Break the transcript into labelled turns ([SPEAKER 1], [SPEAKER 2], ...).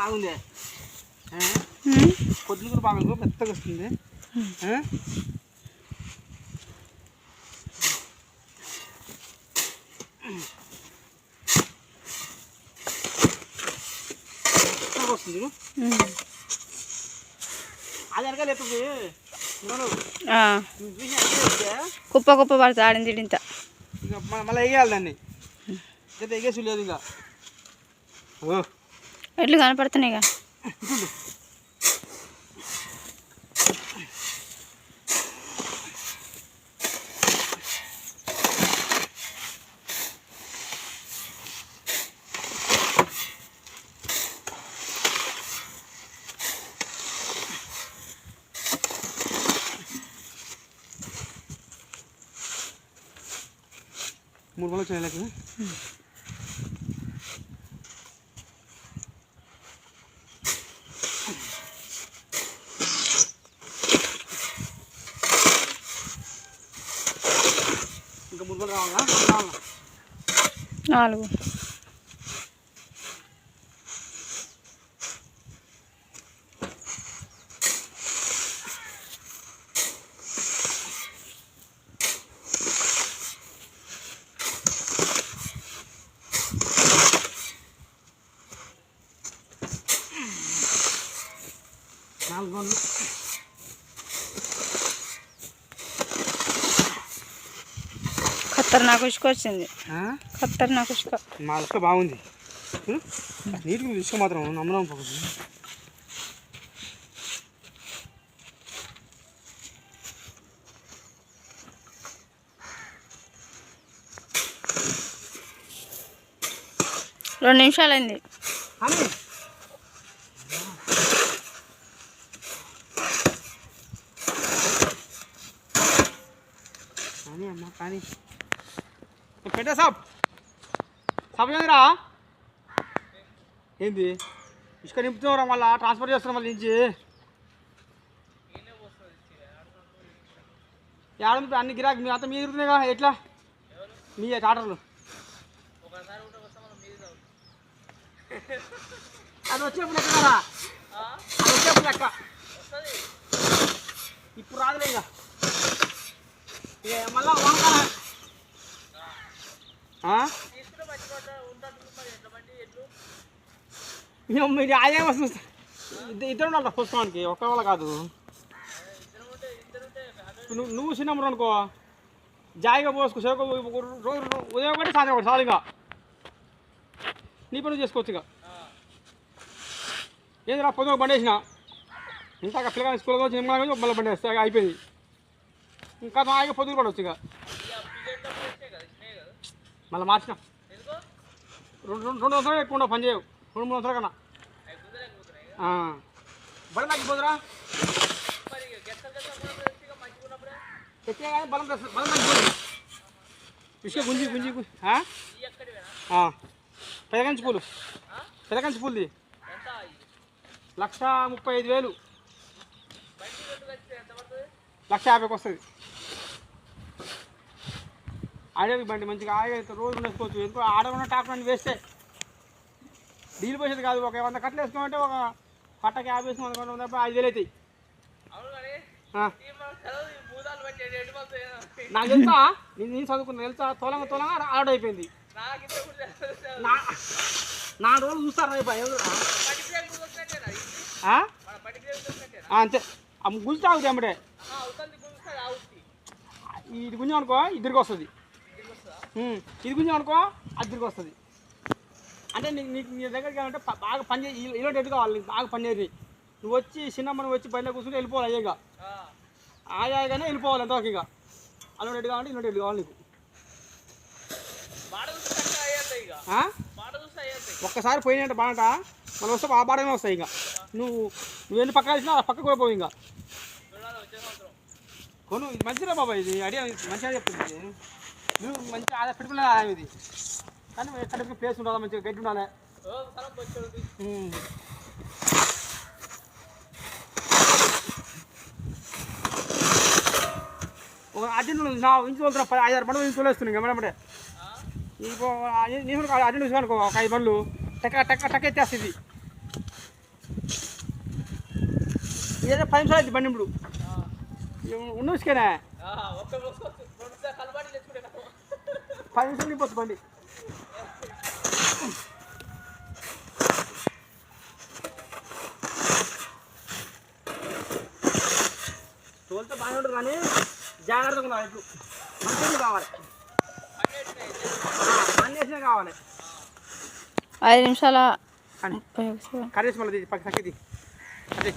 [SPEAKER 1] బాగుంది. పొద్దున కూడా బాగుంది. మెత్తగా వస్తుంది. వస్తుంది. అది
[SPEAKER 2] కుప్ప కుప్ప పడుతుంది ఆడింది ఇంత.
[SPEAKER 1] మళ్ళీ ఎగేయాలి దాన్ని. ఎగేసి లేదు ఇంకా. ఓ.
[SPEAKER 2] ఎట్లు కనపడుతున్నాయి ఇక
[SPEAKER 1] మూడు వందలు వచ్చినాయి
[SPEAKER 2] నాలుగు
[SPEAKER 1] నాలుగు
[SPEAKER 2] ఖతర్నాక్ ఉసుక వచ్చింది.
[SPEAKER 1] ఆ?
[SPEAKER 2] ఖతర్నాక్ ఉసుక
[SPEAKER 1] మా ఇసుక బాగుంది. ఉం? నీట్గా ఇసుక మాత్రం నమ్మడం పోకూడదు
[SPEAKER 2] రెండు నిమిషాలు అయింది
[SPEAKER 1] అని కానీ అమ్మ కానీ పెట్టా సాబ్. సాబ్ ఏంది? ఇసుక నింపుతున్నారా మళ్ళా ట్రాన్స్ఫర్ చేస్తున్నాం మళ్ళీ నుంచి. ఏడ అన్ని గిరాకీ మీ అంతా మీ ఎట్లా? మీ టాటర్లు. అది వచ్చేప్పుడు లెక్క కదా? అది వచ్చేప్పుడు లెక్క ఇప్పుడు రాదులే ఇక. ఇక మళ్ళా మీరు అదే వస్తుంది ఇద్దరు ఉండాలి పుస్తకానికి ఒక్క వాళ్ళ కాదు. నువ్వు నువ్వు చిన్నప్పుడు అనుకో. జాయిగా పోసుకో సేవకు రోజు ఉదయం ఒకటి సాయంత్రం ఒకటి చాలు ఇక. నీ పని చేసుకోవచ్చు ఇక. ఏదైనా రా పొద్దున బండి వేసిన? ఇంకా పిల్లగా స్కూల్లో వచ్చి నిమ్మలంగా మళ్ళీ బండి వేస్తే అయిపోయింది. ఇంకా మా ఇక పొద్దున పడవచ్చు ఇక. మళ్ళీ మార్చిన. రెండు రెండు రెండు వందలు ఎక్కువ ఉండవు పని చేయవు. రెండు మూడు వందల కన్నా. బలం తగ్గిపోదురా. ఎక్కే కానీ బలం బలం తగ్గిపోదు. ఇసుక గుంజి గుంజి గుంజి. పెదకంచి పూలు. పెదకంచి పూలుది. లక్ష ముప్పై ఐదు వేలు. లక్ష యాభైకి వస్తుంది. ఆడేది బండి మంచిగా ఆడే రోజు వేసుకోవచ్చు ఎందుకో టాక్టర్ అని వేస్తే డీల్ పోసేది కాదు. ఒక వంద కట్టలు వేసుకోమంటే ఒక కట్టకి యాభై వేసుకుని వంద వంద ఐదు వేలు అవుతాయి. నాకు తెలుసా? నేను నేను చదువుకున్నా. తెలుసా? తోలంగా తోలంగా ఆడ అయిపోయింది. నా నాలుగు రోజులు చూస్తారు అంతే. ఆ గుంజి తాగుతాయి అమ్మడే ఇది గుంజం అనుకో ఇద్దరికి వస్తుంది. ఇది గుంజం అనుకో అద్దరికి వస్తుంది. అంటే నీకు నీకు నీ దగ్గరికి వెళ్ళాలంటే బాగా పని చేయి. ఇలాంటి ఎటు కావాలి? నీకు బాగా పని చేయరు నువ్వు వచ్చి చిన్నమ్మ నువ్వు వచ్చి బండిలో కూర్చుంటే వెళ్ళిపోవాలి అయ్యేగా ఆయాగానే వెళ్ళిపోవాలి ఎంతవరకు ఇక. అలా ఎటు కావాలంటే ఇలాంటి ఎటు కావాలి నీకు? ఒక్కసారి పోయినట్టు బాట మళ్ళీ వస్తే ఆ బాటనే వస్తాయి ఇంకా. నువ్వు నువ్వు ఎన్ని పక్క వేసినా ఆ పక్క కూడా పోవు ఇంకా. కొను ఇది మంచిదా బాబా ఇది. ఐడియా మంచిగా చెప్తుంది. నువ్వు మంచిగా ఆదా పెట్టుకునే ఆదాయం ఇది. కానీ ఎక్కడ ప్లేస్ ఉండాలి మంచిగా గడ్డి ఉండాలి. అర్జెంట్ నా ఇంటి వెళ్తున్నా పది ఐదారు బండ్లు ఇంటి వేస్తున్నాయి మేడం ఇప్పుడు నేను అర్జెంట్ చూసాను అనుకో ఒక ఐదు బండ్లు. టక్క టక్క టక్క ఎత్తేస్తుంది ఇదే. పది నిమిషాలు అయితే బండి ఇప్పుడు. ఉన్న ఉసుకేనా పది నిమిషాలు నింపొచ్చు బండి. తోలితే బాగానే ఉంటుంది కానీ జాగ్రత్తగా ఉండాలి ఇప్పుడు. మంచిగా కావాలి. అన్నీ కావాలి.
[SPEAKER 2] ఐదు నిమిషాల
[SPEAKER 1] కానీ
[SPEAKER 2] ముప్పై ఒకటి
[SPEAKER 1] కర్రీస్ మళ్ళీ పక్క తగ్గిది అదే.